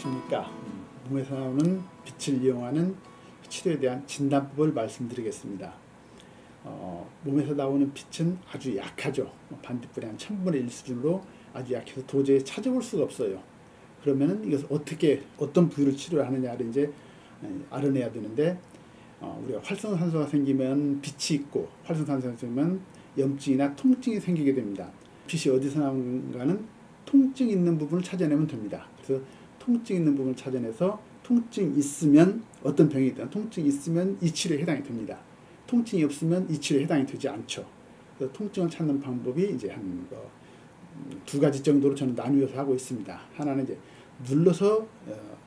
안녕하십니까. 몸에서 나오는 빛을 이용하는 치료에 대한 진단법을 말씀드리겠습니다. 어, 몸에서 나오는 빛은 아주 약하죠. 반딧불이 한 천분의 일 수준으로 아주 약해서 도저히 찾아볼 수가 없어요. 그러면은 이것을 어떻게 어떤 부위를 치료하느냐를 이제 알아내야 되는데 어, 우리가 활성산소가 생기면 빛이 있고 활성산소가 생기면 염증이나 통증이 생기게 됩니다. 빛이 어디서 나오는가는 통증 있는 부분을 찾아내면 됩니다. 그래서 통증 있는 부분을 찾아내서 통증 있으면 어떤 병이든 통증 있으면 이 치료에 해당이 됩니다. 통증이 없으면 이 치료에 해당이 되지 않죠. 그래서 통증을 찾는 방법이 이제 한두 뭐 가지 정도로 저는 나누어서 하고 있습니다. 하나는 이제 눌러서 어,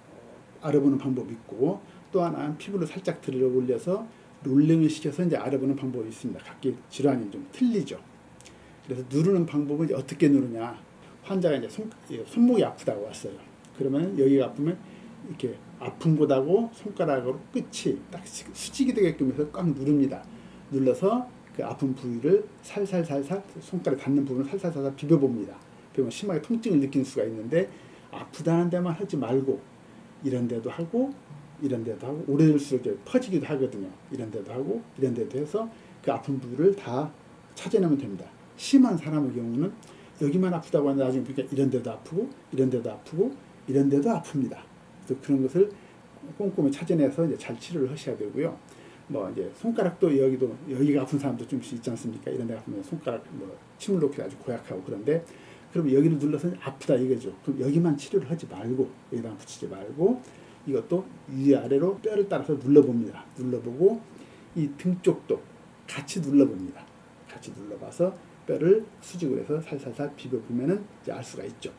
알아보는 방법이 있고 또 하나는 피부를 살짝 들어 올려서 롤링을 시켜서 이제 알아보는 방법이 있습니다. 각기 질환이 좀 틀리죠. 그래서 누르는 이제 어떻게 누르냐. 환자가 이제 손, 손목이 아프다고 왔어요. 그러면 여기가 아프면 이렇게 아픔보다고 손가락으로 끝이 딱 수직이 되게끔 해서 꽉 누릅니다. 눌러서 그 아픈 부위를 살살살살 손가락 닿는 부분을 살살살살 비벼봅니다. 비벼면 심하게 통증을 느낄 수가 있는데 아프다는 데만 하지 말고 이런 데도 하고 이런 데도 하고 오래될수록 퍼지기도 하거든요. 이런 데도 하고 이런 데도 해서 그 아픈 부위를 다 찾아내면 됩니다. 심한 사람의 경우는 여기만 아프다고 하는데 나중에 보니까 이런 데도 아프고 이런 데도 아프고 이런 데도 아픕니다. 그래서 그런 것을 꼼꼼히 찾아내서 이제 잘 치료를 하셔야 되고요. 뭐 이제 손가락도 여기도 여기가 아픈 사람도 좀 있지 않습니까? 이런 데 아프면 손가락 뭐 침을 놓기 아주 고약하고 그런데 그럼 여기를 눌러서 아프다 이거죠. 그럼 여기만 치료를 하지 말고 여기다 붙이지 말고 이것도 위아래로 뼈를 따라서 눌러봅니다. 눌러보고 이 등 쪽도 같이 눌러봅니다. 같이 눌러봐서 뼈를 수직으로 해서 살살살 비벼보면은 이제 알 수가 있죠.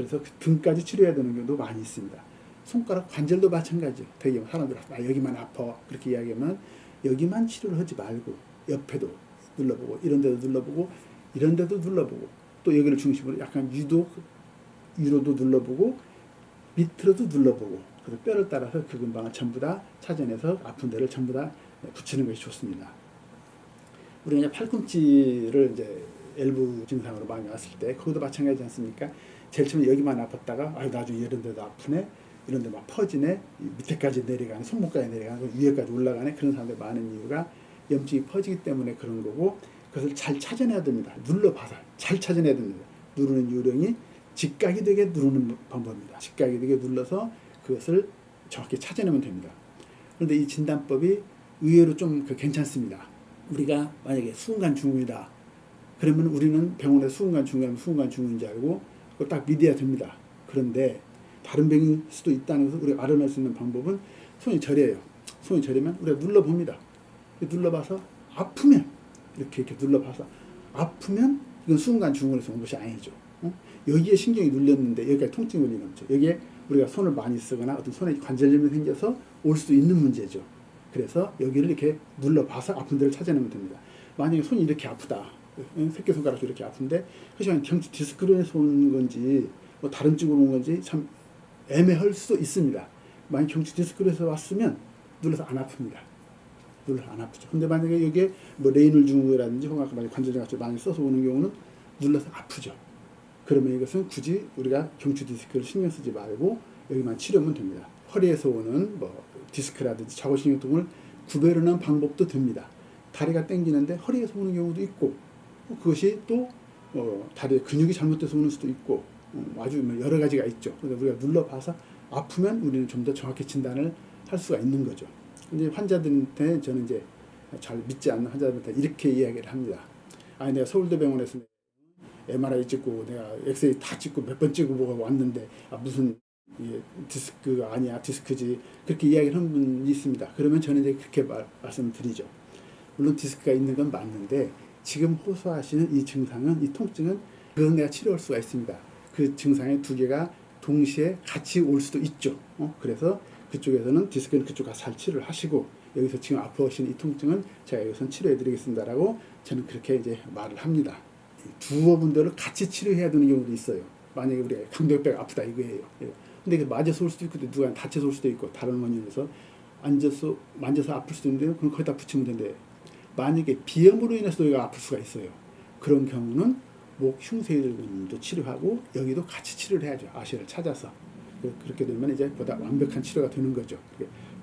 그래서 그 등까지 치료해야 되는 경우도 많이 있습니다. 손가락 관절도 마찬가지. 되게 사람들 아 여기만 아파 그렇게 이야기하면 여기만 치료를 하지 말고 옆에도 눌러보고 이런 데도 눌러보고 이런 데도 눌러보고 또 여기를 중심으로 약간 위도 위로도 눌러보고 밑으로도 눌러보고 그래서 뼈를 따라서 그 근방을 전부 다 찾아내서 아픈 데를 전부 다 붙이는 것이 좋습니다. 우리가 이제 팔꿈치를 이제 엘부 증상으로 많이 왔을 때 거기도 마찬가지지 않습니까? 제일 처음에 여기만 아팠다가 아 나중에 이런 데도 아프네 이런 데 막 퍼지네 밑에까지 내려가네 손목까지 내려가네 위에까지 올라가네 그런 사람들 많은 이유가 염증이 퍼지기 때문에 그런 거고 그것을 잘 찾아내야 됩니다. 눌러봐서 잘 찾아내야 됩니다. 누르는 요령이 직각이 되게 누르는 방법입니다. 직각이 되게 눌러서 그것을 정확히 찾아내면 됩니다. 그런데 이 진단법이 의외로 좀그 괜찮습니다. 우리가 만약에 수은관 증후이다. 그러면 우리는 병원에 수은관 증후하면 수은관 증후인지 알고 그걸 딱 믿어야 됩니다. 그런데 다른 병일 수도 있다는 것을 우리가 알아낼 수 있는 방법은 손이 저려요. 손이 저리면 우리가 눌러봅니다. 눌러봐서 아프면 이렇게 이렇게 눌러봐서 아프면 이건 수은관 증후에서 온 것이 아니죠. 어? 여기에 신경이 눌렸는데 여기가 통증이 걸리는 거죠. 여기에 우리가 손을 많이 쓰거나 어떤 손에 관절염이 생겨서 올 수도 있는 문제죠. 그래서 여기를 이렇게 눌러봐서 아픈 데를 찾아내면 됩니다. 만약에 손이 이렇게 아프다. 새끼손가락이 이렇게 아픈데 그냥 경추 디스크로 해서 온 건지 뭐 다른 쪽으로 온 건지 참 애매할 수도 있습니다. 만약 경추 디스크로 해서 왔으면 눌러서 안 아픕니다. 눌러서 안 아프죠. 근데 만약에 여기에 뭐 레이놀 증후라든지 혹은 만약 관절염 같이 많이 써서 오는 경우는 눌러서 아프죠. 그러면 이것은 굳이 우리가 경추 디스크를 신경 쓰지 말고 여기만 치료하면 됩니다. 허리에서 오는 뭐 디스크라든지 좌골신경 등을 구별하는 방법도 됩니다. 다리가 땡기는데 허리에서 오는 경우도 있고 그것이 또 어, 다리에 근육이 잘못돼서 오는 수도 있고 어, 아주 뭐 여러 가지가 있죠. 그래서 우리가 눌러봐서 아프면 우리는 좀 더 정확히 진단을 할 수가 있는 거죠. 근데 환자들한테 저는 이제 잘 믿지 않는 환자들한테 이렇게 이야기를 합니다. 아니 내가 서울대병원에서 MRI 찍고 내가 엑스레이 다 찍고 몇 번 찍고 왔는데 아, 무슨 예, 디스크가 아니야 디스크지 그렇게 이야기를 하는 분이 있습니다. 그러면 저는 이제 그렇게 말, 말씀을 드리죠. 물론 디스크가 있는 건 맞는데 지금 호소하시는 이 증상은 이 통증은 그건 내가 치료할 수가 있습니다. 그 증상의 두 개가 동시에 같이 올 수도 있죠. 어? 그래서 그쪽에서는 디스크는 그쪽 가서 잘 치료를 하시고 여기서 지금 아파하시는 이 통증은 제가 여기서 치료해 드리겠습니다라고 저는 그렇게 이제 말을 합니다. 두어 분들을 같이 치료해야 되는 경우도 있어요. 만약에 우리가 강도뼈가 아프다 이거예요. 예. 근데 이게 맞아서 올 수도 있고 누가 다쳐서 올 수도 있고 다른 원인에서 앉아서 만져서 아플 수도 있는데 그럼 거기다 붙이면 되는데 만약에 비염으로 인해서 여기가 아플 수가 있어요. 그런 경우는 목 흉쇄 들근도 치료하고 여기도 같이 치료를 해야죠. 아시를 찾아서 그- 그렇게 되면 이제 보다 완벽한 치료가 되는 거죠.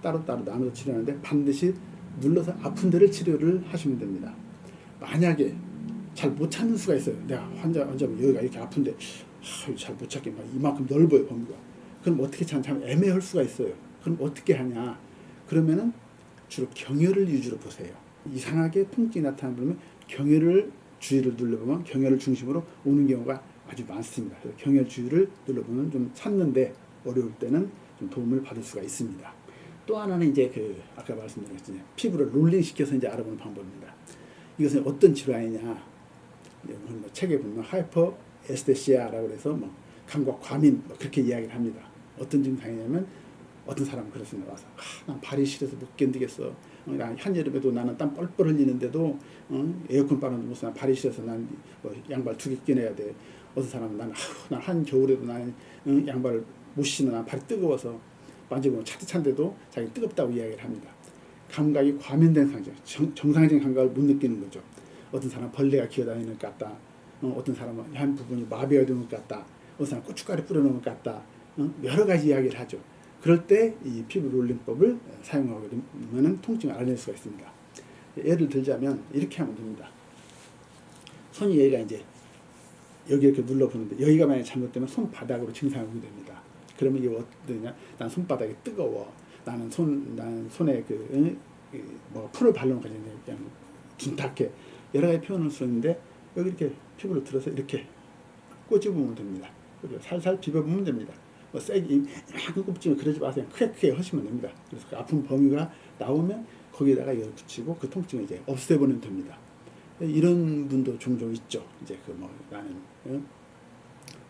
따로따로 나눠서 치료하는데 반드시 눌러서 아픈 데를 치료를 하시면 됩니다. 만약에 잘 못 찾는 수가 있어요. 내가 환자 환자분 여기가 이렇게 아픈데 아, 잘못 찾게 막 이만큼 넓어요 범위가. 그럼 어떻게 찾? 참 애매할 수가 있어요. 그럼 어떻게 하냐? 그러면은 주로 경혈을 위주로 보세요. 이상하게 통증이 나타나면 경혈을 주위를 눌러보면 경혈을 중심으로 오는 경우가 아주 많습니다. 경혈 주위를 눌러보면 좀 찾는데 어려울 때는 좀 도움을 받을 수가 있습니다. 또 하나는 이제 그 아까 말씀드렸잖아요. 피부를 롤링 시켜서 이제 알아보는 방법입니다. 이것은 어떤 질환이냐? 뭐 책에 보면 하이퍼 에스테시아라고 해서 뭐 감각 과민 뭐 그렇게 이야기를 합니다. 어떤 증상이냐면 어떤 사람은 그렇습니다. 와서 아, 난 발이 시려서 못 견디겠어. 어, 난 한여름에도 나는 땀 뻘뻘 흘리는데도 어, 에어컨 바람도 못 쐬. 발이 시려서 난 뭐 양발 두 개 끼내야 돼. 어떤 사람은 난, 아휴, 난 한겨울에도 나는 어, 양발을 못 신어. 난 발이 뜨거워서 만지고 차뜻한데도 자기 뜨겁다고 이야기를 합니다. 감각이 과민된 상태, 정, 정상적인 감각을 못 느끼는 거죠. 어떤 사람은 벌레가 기어다니는 것 같다. 어, 어떤 사람은 한 부분이 마비가 되는 것 같다. 어떤 사람은 고춧가루 뿌려놓은 것 같다. 어, 여러 가지 이야기를 하죠. 그럴 때 이 피부 롤링법을 사용하게 되면 통증을 알아낼 수가 있습니다. 예를 들자면 이렇게 하면 됩니다. 손이 여기가 이제 여기 이렇게 눌러보는데 여기가 만약 잘못되면 손바닥으로 증상이 오게 됩니다. 그러면 이게 어떠냐? 난 손바닥이 뜨거워. 나는 손, 나는 손에 그, 뭐, 풀을 바르는 거지. 그냥 둔탁해. 여러 가지 표현을 쓰는데, 여기 이렇게 피부를 들어서 이렇게 꼬집으면 됩니다. 살살 비벼보면 됩니다. 뭐, 세게, 약간 꼽지면 그러지 마세요. 크게 크게 하시면 됩니다. 그래서 그 아픈 범위가 나오면 거기다가 이걸 붙이고 그 통증을 이제 없애버리면 됩니다. 이런 분도 종종 있죠. 이제 그 뭐, 나는, 응?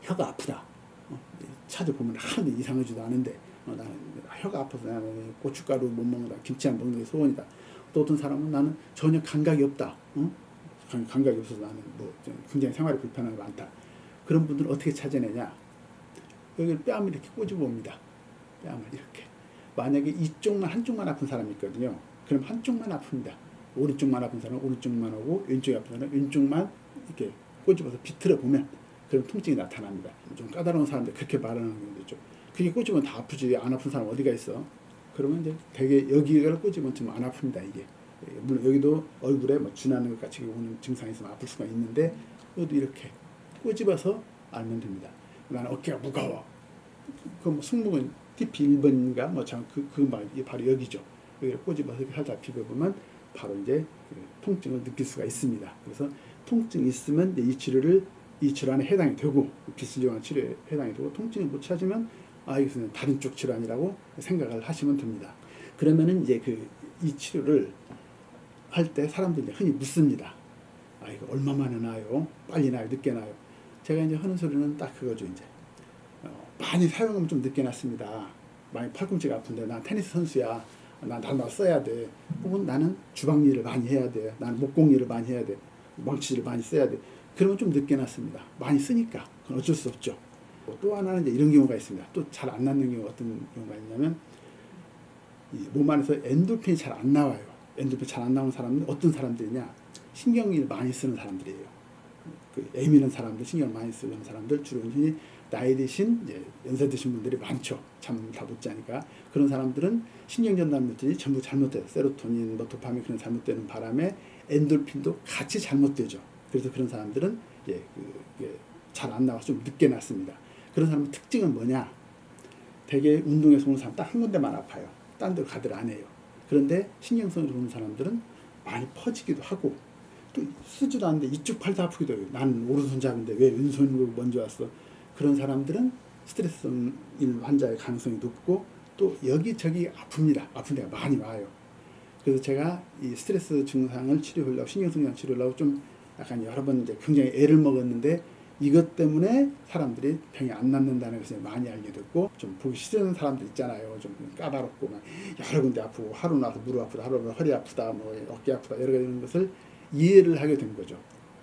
혀가 아프다. 어, 찾아보면 하나도 이상하지도 않은데 어, 나는 혀가 아파서 나는 고춧가루 못 먹는다 김치 안 먹는 게 소원이다 또 어떤 사람은 나는 전혀 감각이 없다 어? 감- 감각이 없어서 나는 뭐좀 굉장히 생활이 불편한 게 많다 그런 분들은 어떻게 찾아내냐 여기 뺨을 이렇게 꼬집어 봅니다 뺨을 이렇게 만약에 이쪽만 한쪽만 아픈 사람이 있거든요 그럼 한쪽만 아픕니다 오른쪽만 아픈 사람은 오른쪽만 하고 왼쪽이 아픈 사람은 왼쪽만 이렇게 꼬집어서 비틀어 보면 그런 통증이 나타납니다. 좀 까다로운 사람들 그렇게 말하는 경우도 있죠. 그게 꽂으면 다 아프지 안 아픈 사람 어디가 있어? 그러면 이제 되게 여기를 꽂으면 좀 안 아픕니다 이게. 예, 물론 여기도 얼굴에 뭐 준하는 것 같이 오는 증상이 있으면 아플 수가 있는데 여기도 이렇게 꼬집어서 알면 됩니다. 나는 어깨가 무거워. 그뭐 승모근 TP 1번인가 뭐참그그 바로 여기죠. 여기를 꼬집어서 살짝 비벼보면 바로 이제 그 통증을 느낄 수가 있습니다. 그래서 통증이 있으면 이 치료를 이 질환에 해당이 되고 비슬정한 치료에 해당이 되고 통증을 못 찾으면 아 이것은 다른 쪽 질환이라고 생각을 하시면 됩니다. 그러면은 이제 그 이 치료를 할 때 사람들이 흔히 묻습니다. 아 이거 얼마 만에 나요? 빨리 나요? 늦게 나요? 제가 이제 하는 소리는 딱 그거죠 이제 어, 많이 사용하면 좀 늦게 났습니다. 많이 팔꿈치가 아픈데 난 테니스 선수야. 난 단발 써야 돼. 혹은 나는 주방 일을 많이 해야 돼. 나는 목공 일을 많이 해야 돼. 망치를 많이 써야 돼. 그러면 좀 늦게 났습니다. 많이 쓰니까 그건 어쩔 수 없죠. 또 하나는 이제 이런 경우가 있습니다. 또 잘 안 낫는 경우 어떤 경우가 있냐면 이몸 안에서 엔도핀이 잘 안 나와요. 엔도핀 잘 안 나오는 사람은 어떤 사람들이냐? 신경을 많이 쓰는 사람들이에요. 그 애미는 사람들, 신경 많이 쓰는 사람들 주로 이제 나이 드신 이제 연세 드신 분들이 많죠. 잠 다 못 자니까 그런 사람들은 신경 전달 물질이 전부 잘못돼요. 세로토닌, 뭐 도파민 그런 잘못되는 바람에 엔돌핀도 같이 잘못되죠. 그래서 그런 사람들은 예, 그, 잘안 나와서 좀 늦게 났습니다. 그런 사람의 특징은 뭐냐? 대개 운동에서 오는 사람 딱 한 군데만 아파요. 딴 데로 가들 안 해요. 그런데 신경성으로 오는 사람들은 많이 퍼지기도 하고 또 쓰지도 않는데 이쪽 팔도 아프기도 해요. 나는 오른손잡인데 왜 왼손으로 먼저 왔어? 그런 사람들은 스트레스성 일 환자의 가능성이 높고 또 여기저기 아픕니다. 아픈 데가 많이 와요. 그래서 제가 이 스트레스 증상을 치료하려고 신경성장 치료하려고 좀 약간 여러 번 이제 굉장히 애를 먹었는데 이것 때문에 사람들이 병이 안 낫는다는 것을 많이 알게 됐고 좀 보기 싫은 사람들 있잖아요. 좀 까다롭고 막 여러 군데 아프고 하루 나서 무릎 아프다, 하루 나서 허리 아프다, 뭐 어깨 아프다 여러 가지 이런 것을 이해를 하게 된 거죠.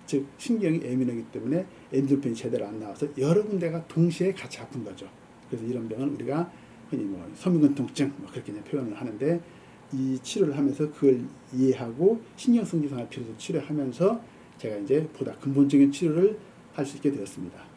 즉 신경이 예민하기 때문에 엔돌핀이 제대로 안 나와서 여러 군데가 동시에 같이 아픈 거죠. 그래서 이런 병은 우리가 흔히 뭐 섬유근 통증 뭐 그렇게 표현을 하는데 이 치료를 하면서 그걸 이해하고 신경성 필요해서 치료하면서 제가 이제 보다 근본적인 치료를 할 수 있게 되었습니다.